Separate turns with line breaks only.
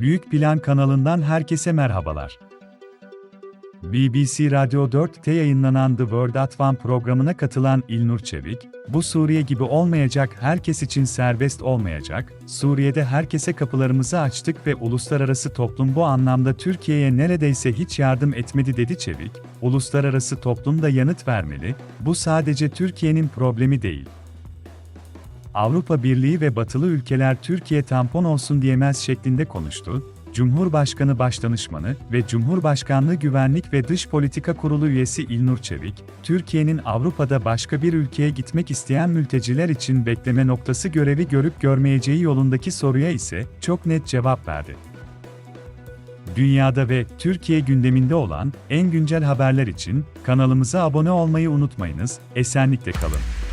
Büyük Plan kanalından herkese merhabalar. BBC Radyo 4'te yayınlanan The World at One programına katılan İlnur Çevik, bu Suriye gibi olmayacak, herkes için serbest olmayacak, Suriye'de herkese kapılarımızı açtık ve uluslararası toplum bu anlamda Türkiye'ye neredeyse hiç yardım etmedi dedi Çevik, uluslararası toplum da yanıt vermeli, bu sadece Türkiye'nin problemi değil. Avrupa Birliği ve batılı ülkeler Türkiye tampon olsun diyemez şeklinde konuştu. Cumhurbaşkanı Başdanışmanı ve Cumhurbaşkanlığı Güvenlik ve Dış Politika Kurulu üyesi İlnur Çevik, Türkiye'nin Avrupa'da başka bir ülkeye gitmek isteyen mülteciler için bekleme noktası görevi görüp görmeyeceği yolundaki soruya ise çok net cevap verdi. Dünyada ve Türkiye gündeminde olan en güncel haberler için kanalımıza abone olmayı unutmayınız. Esenlikle kalın.